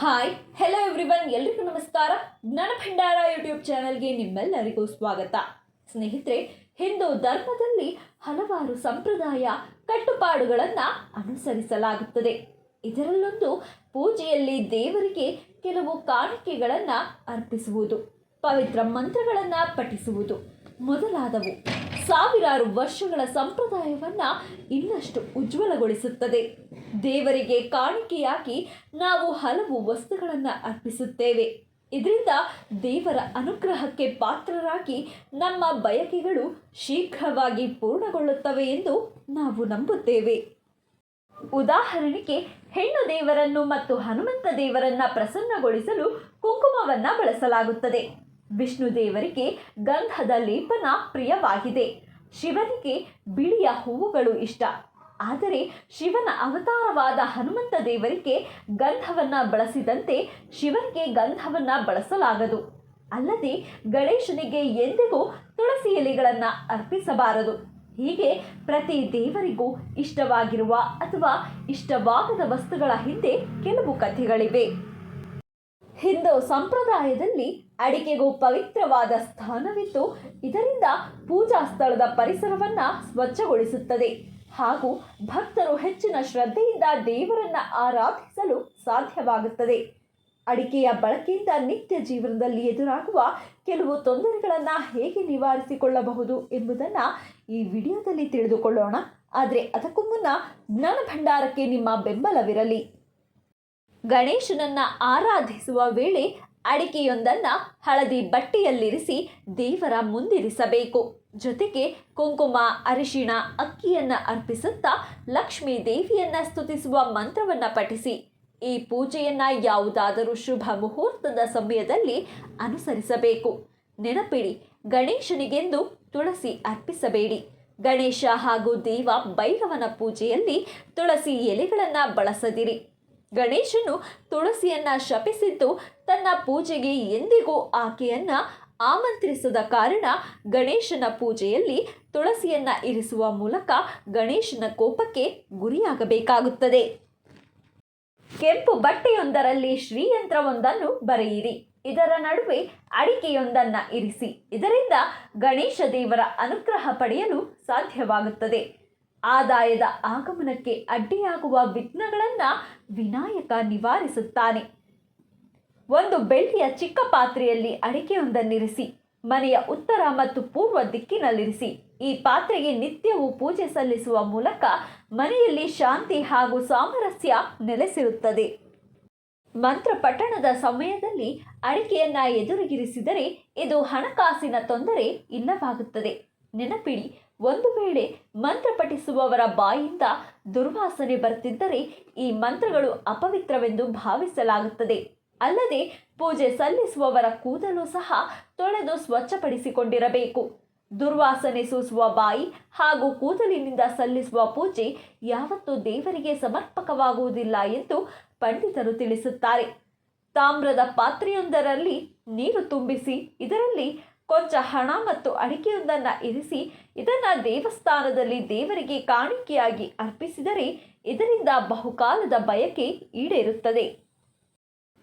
Hi hello everyone ಎಲ್ರಿಗೂ ನಮಸ್ಕಾರ. ಜ್ಞಾನ ಭಂಡಾರ ಯೂಟ್ಯೂಬ್ ಚಾನಲ್ಗೆ ನಿಮ್ಮೆಲ್ಲರಿಗೂ ಸ್ವಾಗತ. ಸ್ನೇಹಿತರೆ, ಹಿಂದೂ ಧರ್ಮದಲ್ಲಿ ಹಲವಾರು ಸಂಪ್ರದಾಯ ಕಟ್ಟುಪಾಡುಗಳನ್ನು ಅನುಸರಿಸಲಾಗುತ್ತದೆ. ಇದರಲ್ಲೊಂದು ಪೂಜೆಯಲ್ಲಿ ದೇವರಿಗೆ ಕೆಲವು ಕಾಣಿಕೆಗಳನ್ನು ಅರ್ಪಿಸುವುದು, ಪವಿತ್ರ ಮಂತ್ರಗಳನ್ನು ಪಠಿಸುವುದು ಮೊದಲಾದವು. ಸಾವಿರಾರು ವರ್ಷಗಳ ಸಂಪ್ರದಾಯವನ್ನ ಇನ್ನಷ್ಟು ಉಜ್ವಲಗೊಳಿಸುತ್ತದೆ. ದೇವರಿಗೆ ಕಾಣಿಕೆಯಾಗಿ ನಾವು ಹಲವು ವಸ್ತುಗಳನ್ನು ಅರ್ಪಿಸುತ್ತೇವೆ. ಇದರಿಂದ ದೇವರ ಅನುಗ್ರಹಕ್ಕೆ ಪಾತ್ರರಾಗಿ ನಮ್ಮ ಬಯಕೆಗಳು ಶೀಘ್ರವಾಗಿ ಪೂರ್ಣಗೊಳ್ಳುತ್ತವೆ ಎಂದು ನಾವು ನಂಬುತ್ತೇವೆ. ಉದಾಹರಣೆಗೆ, ಹೆಣ್ಣು ದೇವರನ್ನು ಮತ್ತು ಹನುಮಂತ ದೇವರನ್ನ ಪ್ರಸನ್ನಗೊಳಿಸಲು ಕುಂಕುಮವನ್ನ ಬಳಸಲಾಗುತ್ತದೆ. ವಿಷ್ಣು ದೇವರಿಗೆ ಗಂಧದ ಲೇಪನ ಪ್ರಿಯವಾಗಿದೆ. ಶಿವನಿಗೆ ಬಿಳಿಯ ಹೂವುಗಳು ಇಷ್ಟ. ಆದರೆ ಶಿವನ ಅವತಾರವಾದ ಹನುಮಂತ ದೇವರಿಗೆ ಗಂಧವನ್ನ ಬಳಸಿದಂತೆ ಶಿವನಿಗೆ ಗಂಧವನ್ನ ಬಳಸಲಾಗದು. ಅಲ್ಲದೆ ಗಣೇಶನಿಗೆ ಎಂದಿಗೂ ತುಳಸಿ ಎಲೆಗಳನ್ನು ಅರ್ಪಿಸಬಾರದು. ಹೀಗೆ ಪ್ರತಿ ದೇವರಿಗೂ ಇಷ್ಟವಾಗಿರುವ ಅಥವಾ ಇಷ್ಟವಾಗದ ವಸ್ತುಗಳ ಹಿಂದೆ ಕೆಲವು ಕಥೆಗಳಿವೆ. ಹಿಂದೂ ಸಂಪ್ರದಾಯದಲ್ಲಿ ಅಡಿಕೆಗೂ ಪವಿತ್ರವಾದ ಸ್ಥಾನವಿದ್ದು, ಇದರಿಂದ ಪೂಜಾ ಸ್ಥಳದ ಪರಿಸರವನ್ನ ಸ್ವಚ್ಛಗೊಳಿಸುತ್ತದೆ. ಹಾಗೂ ಭಕ್ತರು ಹೆಚ್ಚಿನ ಶ್ರದ್ಧೆಯಿಂದ ದೇವರನ್ನ ಆರಾಧಿಸಲು ಸಾಧ್ಯವಾಗುತ್ತದೆ. ಅಡಿಕೆಯ ಬಳಕೆಯಿಂದ ನಿತ್ಯ ಜೀವನದಲ್ಲಿ ಎದುರಾಗುವ ಕೆಲವು ತೊಂದರೆಗಳನ್ನು ಹೇಗೆ ನಿವಾರಿಸಿಕೊಳ್ಳಬಹುದು ಎಂಬುದನ್ನು ಈ ವಿಡಿಯೋದಲ್ಲಿ ತಿಳಿದುಕೊಳ್ಳೋಣ. ಆದರೆ ಅದಕ್ಕೂ ಮುನ್ನ ಜ್ಞಾನ ಭಂಡಾರಕ್ಕೆ ನಿಮ್ಮ ಬೆಂಬಲವಿರಲಿ. ಗಣೇಶನನ್ನ ಆರಾಧಿಸುವ ವೇಳೆ ಅಡಿಕೆಯೊಂದನ್ನು ಹಳದಿ ಬಟ್ಟೆಯಲ್ಲಿರಿಸಿ ದೇವರ ಮುಂದಿರಿಸಬೇಕು. ಜೊತೆಗೆ ಕುಂಕುಮ, ಅರಿಶಿಣ, ಅಕ್ಕಿಯನ್ನು ಅರ್ಪಿಸುತ್ತಾ ಲಕ್ಷ್ಮೀ ದೇವಿಯನ್ನ ಸ್ತುತಿಸುವ ಮಂತ್ರವನ್ನು ಪಠಿಸಿ. ಈ ಪೂಜೆಯನ್ನ ಯಾವುದಾದರೂ ಶುಭ ಮುಹೂರ್ತದ ಸಮಯದಲ್ಲಿ ಅನುಸರಿಸಬೇಕು. ನೆನಪಿಡಿ, ಗಣೇಶನಿಗೆಂದು ತುಳಸಿ ಅರ್ಪಿಸಬೇಡಿ. ಗಣೇಶ ಹಾಗೂ ದೇವ ಭೈರವನ ಪೂಜೆಯಲ್ಲಿ ತುಳಸಿ ಎಲೆಗಳನ್ನು ಬಳಸದಿರಿ. ಗಣೇಶನು ತುಳಸಿಯನ್ನ ಶಪಿಸಿದ್ದು ತನ್ನ ಪೂಜೆಗೆ ಎಂದಿಗೂ ಆಕೆಯನ್ನ ಆಮಂತ್ರಿಸದ ಕಾರಣ ಗಣೇಶನ ಪೂಜೆಯಲ್ಲಿ ತುಳಸಿಯನ್ನ ಇರಿಸುವ ಮೂಲಕ ಗಣೇಶನ ಕೋಪಕ್ಕೆ ಗುರಿಯಾಗಬೇಕಾಗುತ್ತದೆ. ಕೆಂಪು ಬಟ್ಟೆಯೊಂದರಲ್ಲಿ ಶ್ರೀಯಂತ್ರವೊಂದನ್ನು ಬರೆಯಿರಿ. ಇದರ ನಡುವೆ ಅಡಿಕೆಯೊಂದನ್ನು ಇರಿಸಿ. ಇದರಿಂದ ಗಣೇಶ ದೇವರ ಅನುಗ್ರಹ ಪಡೆಯಲು ಸಾಧ್ಯವಾಗುತ್ತದೆ. ಆದಾಯದ ಆಗಮನಕ್ಕೆ ಅಡ್ಡಿಯಾಗುವ ವಿಘ್ನಗಳನ್ನು ವಿನಾಯಕ ನಿವಾರಿಸುತ್ತಾನೆ. ಒಂದು ಬೆಳ್ಳಿಯ ಚಿಕ್ಕ ಪಾತ್ರೆಯಲ್ಲಿ ಅಡಿಕೆಯೊಂದನ್ನಿರಿಸಿ, ಮನೆಯ ಉತ್ತರ ಮತ್ತು ಪೂರ್ವ ದಿಕ್ಕಿನಲ್ಲಿರಿಸಿ. ಈ ಪಾತ್ರೆಗೆ ನಿತ್ಯವೂ ಪೂಜೆ ಸಲ್ಲಿಸುವ ಮೂಲಕ ಮನೆಯಲ್ಲಿ ಶಾಂತಿ ಹಾಗೂ ಸಾಮರಸ್ಯ ನೆಲೆಸಿರುತ್ತದೆ. ಮಂತ್ರ ಪಠಣದ ಸಮಯದಲ್ಲಿ ಅಡಿಕೆಯನ್ನು ಎದುರಿಗಿರಿಸಿದರೆ ಇದು ಹಣಕಾಸಿನ ತೊಂದರೆ ಇಲ್ಲವಾಗುತ್ತದೆ. ನೆನಪಿಡಿ ಒಂದು ವೇಳೆ ಮಂತ್ರ ಪಠಿಸುವವರ ಬಾಯಿಂದ ದುರ್ವಾಸನೆ ಬರ್ತಿದ್ದರೆ ಈ ಮಂತ್ರಗಳು ಅಪವಿತ್ರವೆಂದು ಭಾವಿಸಲಾಗುತ್ತದೆ. ಅಲ್ಲದೆ ಪೂಜೆ ಸಲ್ಲಿಸುವವರ ಕೂದಲು ಸಹ ತೊಳೆದು ಸ್ವಚ್ಛಪಡಿಸಿಕೊಂಡಿರಬೇಕು. ದುರ್ವಾಸನೆ ಸೂಸುವ ಬಾಯಿ ಹಾಗೂ ಕೂದಲಿನಿಂದ ಸಲ್ಲಿಸುವ ಪೂಜೆ ಯಾವತ್ತೂ ದೇವರಿಗೆ ಸಮರ್ಪಕವಾಗುವುದಿಲ್ಲ ಎಂದು ಪಂಡಿತರು ತಿಳಿಸುತ್ತಾರೆ. ತಾಮ್ರದ ಪಾತ್ರೆಯೊಂದರಲ್ಲಿ ನೀರು ತುಂಬಿಸಿ, ಇದರಲ್ಲಿ ಕೊಂಚ ಹಣ ಮತ್ತು ಅಡಿಕೆಯೊಂದನ್ನು ಇರಿಸಿ ಇದನ್ನು ದೇವಸ್ಥಾನದಲ್ಲಿ ದೇವರಿಗೆ ಕಾಣಿಕೆಯಾಗಿ ಅರ್ಪಿಸಿದರೆ ಇದರಿಂದ ಬಹುಕಾಲದ ಬಯಕೆ ಈಡೇರುತ್ತದೆ.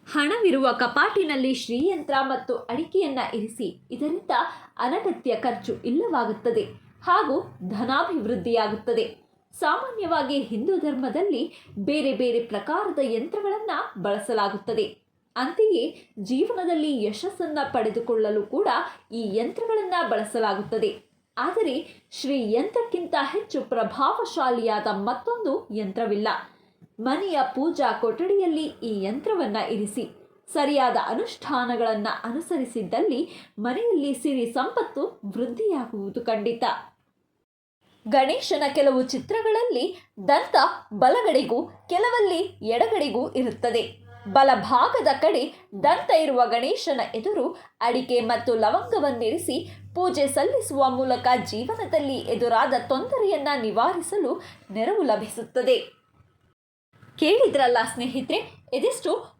ಹಣವಿರುವ ಕಪಾಟಿನಲ್ಲಿ ಶ್ರೀಯಂತ್ರ ಮತ್ತು ಅಡಿಕೆಯನ್ನು ಇರಿಸಿ ಇದರಿಂದ ಅನಗತ್ಯ ಖರ್ಚು ಇಲ್ಲವಾಗುತ್ತದೆ ಹಾಗೂ ಧನಾಭಿವೃದ್ಧಿಯಾಗುತ್ತದೆ. ಸಾಮಾನ್ಯವಾಗಿ ಹಿಂದೂ ಧರ್ಮದಲ್ಲಿ ಬೇರೆ ಬೇರೆ ಪ್ರಕಾರದ ಯಂತ್ರಗಳನ್ನು ಬಳಸಲಾಗುತ್ತದೆ. ಅಂತೆಯೇ ಜೀವನದಲ್ಲಿ ಯಶಸ್ಸನ್ನು ಪಡೆದುಕೊಳ್ಳಲು ಕೂಡ ಈ ಯಂತ್ರಗಳನ್ನು ಬಳಸಲಾಗುತ್ತದೆ. ಆದರೆ ಶ್ರೀ ಯಂತ್ರಕ್ಕಿಂತ ಹೆಚ್ಚು ಪ್ರಭಾವಶಾಲಿಯಾದ ಮತ್ತೊಂದು ಯಂತ್ರವಿಲ್ಲ. ಮನೆಯ ಪೂಜಾ ಕೊಠಡಿಯಲ್ಲಿ ಈ ಯಂತ್ರವನ್ನು ಇರಿಸಿ, ಸರಿಯಾದ ಅನುಷ್ಠಾನಗಳನ್ನು ಅನುಸರಿಸಿದ್ದಲ್ಲಿ ಮನೆಯಲ್ಲಿ ಸಿರಿ ಸಂಪತ್ತು ವೃದ್ಧಿಯಾಗುವುದು ಖಂಡಿತ. ಗಣೇಶನ ಕೆಲವು ಚಿತ್ರಗಳಲ್ಲಿ ದಂತ ಬಲಗಡೆಗೂ, ಕೆಲವಲ್ಲಿ ಎಡಗಡೆಗೂ ಇರುತ್ತದೆ. ಬಲಭಾಗದ ಕಡೆ ದಂತ ಇರುವ ಗಣೇಶನ ಎದುರು ಅಡಿಕೆ ಮತ್ತು ಲವಂಗವನ್ನಿರಿಸಿ ಪೂಜೆ ಸಲ್ಲಿಸುವ ಮೂಲಕ ಜೀವನದಲ್ಲಿ ಎದುರಾದ ತೊಂದರೆಯನ್ನು ನಿವಾರಿಸಲು ನೆರವು ಲಭಿಸುತ್ತದೆ. ಕೇಳಿದ್ರಲ್ಲ ಸ್ನೇಹಿತರೆ ಇದಿಷ್ಟು